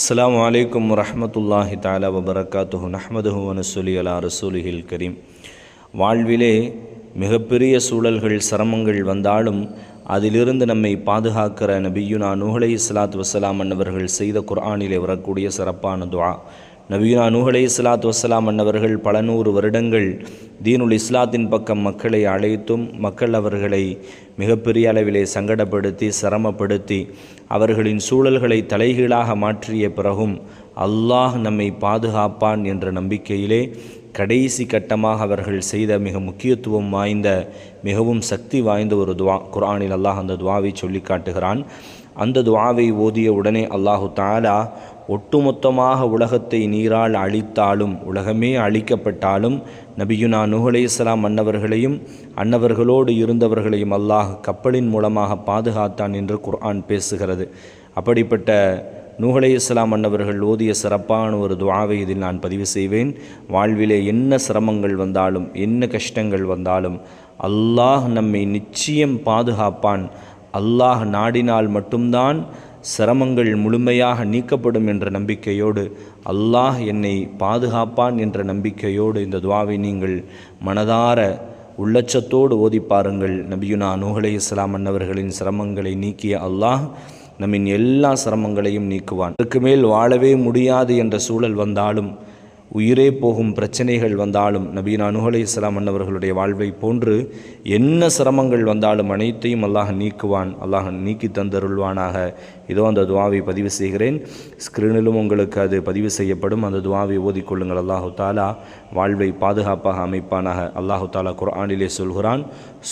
அஸ்ஸலாமு அலைக்கும் வரஹ்மத்துல்லாஹி தாலா வபரகாத்துஹு நஹ்மதுஹு வனஸ்ஸலி அலா ரசூலிஹில் கரீம் வாழ்விலே மிகப்பெரிய சூழல்கள் சிரமங்கள் வந்தாலும் அதிலிருந்து நம்மை பாதுகாக்கிற நபியுனா நூஹலை இஸ்லாத் வசலாம் அன்னவர்கள் செய்த குர்ஆனிலே வரக்கூடிய சிறப்பான துவா நபியுனா நூஹலை இஸ்லாத் வசலாம் அன்னவர்கள் பல நூறு வருடங்கள் தீனுல் இஸ்லாத்தின் பக்கம் மக்களை அழைத்தும் மக்கள் அவர்களை மிகப்பெரிய அளவிலே சங்கடப்படுத்தி சிரமப்படுத்தி அவர்களின் சூழல்களை தலைகீழாக மாற்றிய பிறகும் அல்லாஹ் நம்மை பாதுகாப்பான் என்ற நம்பிக்கையிலே கடைசி கட்டமாக அவர்கள் செய்த மிக முக்கியத்துவம் வாய்ந்த மிகவும் சக்தி வாய்ந்த ஒரு துவா குரானில் அல்லாஹ் அந்த துவாவை சொல்லி காட்டுகிறான். அந்த துவாவை ஓதிய உடனே அல்லாஹு தாலா ஒட்டுமொத்தமாக உலகத்தை நீரால் அழித்தாலும் உலகமே அழிக்கப்பட்டாலும் நபியுனா நுகலை இஸ்லாம் அன்னவர்களையும் அன்னவர்களோடு இருந்தவர்களையும் அல்லாஹ் கப்பலின் மூலமாக பாதுகாத்தான் என்று குர்ஆன் பேசுகிறது. அப்படிப்பட்ட நூகலை இஸ்லாம் அன்னவர்கள் ஓதிய சிறப்பான ஒரு துவாவை இதில் நான் பதிவு செய்வேன். வாழ்விலே என்ன சிரமங்கள் வந்தாலும் என்ன கஷ்டங்கள் வந்தாலும் அல்லாஹ் நம்மை நிச்சயம் பாதுகாப்பான். அல்லாஹ் நாடினால் மட்டும்தான் சிரமங்கள் முழுமையாக நீக்கப்படும் என்ற நம்பிக்கையோடு அல்லாஹ் என்னை பாதுகாப்பான் என்ற நம்பிக்கையோடு இந்த துவாவை நீங்கள் மனதார உள்ளச்சத்தோடு ஓதி பாருங்கள். நபியுனா நூகலை இஸ்லாம் அன்னவர்களின் சிரமங்களை நீக்கிய அல்லாஹ் நம்மின் எல்லா சிரமங்களையும் நீக்குவான். அதுக்கு மேல் வாழவே முடியாது என்ற சூழல் வந்தாலும் உயிரே போகும் பிரச்சனைகள் வந்தாலும் நபீன் அனுகலை இஸ்லாம் அன்னவர்களுடைய வாழ்வை போன்று என்ன சிரமங்கள் வந்தாலும் அனைத்தையும் அல்லாஹ் நீக்குவான் அல்லாஹ் நீக்கி தந்தருள்வானாக. இதோ அந்த துவாவை பதிவு செய்கிறேன். ஸ்க்ரீனிலும் உங்களுக்கு அது பதிவு செய்யப்படும். அந்த துவாவை ஓதிக்கொள்ளுங்கள் அல்லாஹு தாலா வாழ்வை பாதுகாப்பாக அமைப்பானாக. அல்லாஹு தாலா குர்ஆனிலே சொல்கிறான்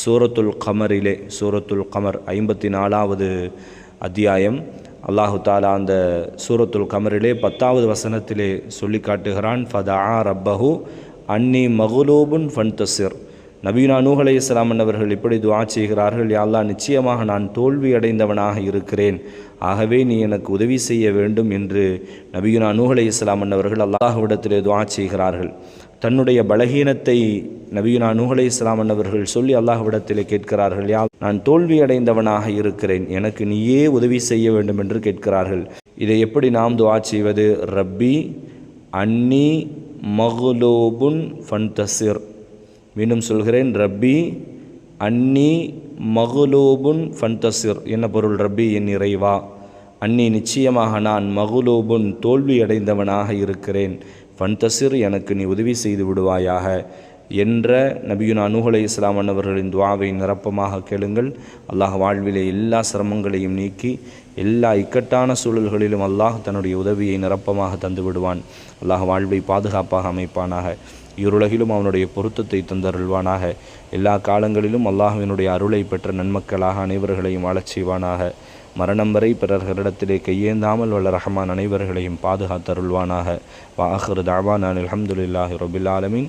சூரத்துல் கமரிலே சூரத்துல் கமர் ஐம்பத்தி நாலாவது அத்தியாயம். அல்லாஹு தாலா அந்த சூரத்துல் கமரிலே பத்தாவது வசனத்திலே சொல்லி காட்டுகிறான் ஃபதா ரப்பஹு அன்னி மகுலூபுன் ஃபன்தசிர் நபீனா நூஹலை இஸ்லாமன் அவர்கள் இப்படி துவா செய்கிறார்கள் யாழ்லா நிச்சயமாக நான் தோல்வி அடைந்தவனாக இருக்கிறேன். ஆகவே நீ எனக்கு உதவி செய்ய வேண்டும் என்று நபீனா நூஹலை இஸ்லாமன் அவர்கள் அல்லாஹுவிடத்திலே துவா செய்கிறார்கள். தன்னுடைய பலகீனத்தை நபியுனா நூகலை இஸ்லாமன் அவர்கள் சொல்லி அல்லாஹ்விடத்திலே கேட்கிறார்கள் யா நான் தோல்வி அடைந்தவனாக இருக்கிறேன் எனக்கு நீயே உதவி செய்ய வேண்டும் என்று கேட்கிறார்கள். இதை எப்படி நாம் துவா செய்வது? ரப்பி அன்னி மகுலோபுன் ஃபன்தசிர் மீண்டும் சொல்கிறேன் ரப்பி அன்னி மகுலோபுன் ஃபன்தசிர் என்ன பொருள்? ரப்பி என் இறைவா. அன்னி நிச்சயமாக நான் மகுலோபுன் தோல்வி அடைந்தவனாக இருக்கிறேன். ஃபன்தசிர் எனக்கு நீ உதவி செய்து விடுவாயாக. என்ற நபியுன் அனுகலை இஸ்லாம் அவர்களின் துவாவை நிரப்பமாக கேளுங்கள். அல்லாஹ் வாழ்விலே எல்லா சிரமங்களையும் நீக்கி எல்லா இக்கட்டான சூழல்களிலும் அல்லாஹ் தன்னுடைய உதவியை நிரப்பமாக தந்து விடுவான். அல்லாஹ் வாழ்வை பாதுகாப்பாக அமைப்பானாக. இருளகிலும் அவனுடைய பொருத்தத்தை தந்தருள்வானாக. எல்லா காலங்களிலும் அல்லாஹுவினுடைய அருளை பெற்ற நன்மக்களாக அனைவர்களையும் வாழச் செய்வானாக. மரணம் வரை பிறர்களிடத்திலே கையேந்தாமல் வல்ல ரஹமான் அனைவர்களையும் பாதுகாத்தருள்வானாக. வாஹர் தாவான் அலமதுல்லாஹி ரபில் ஆலமின்.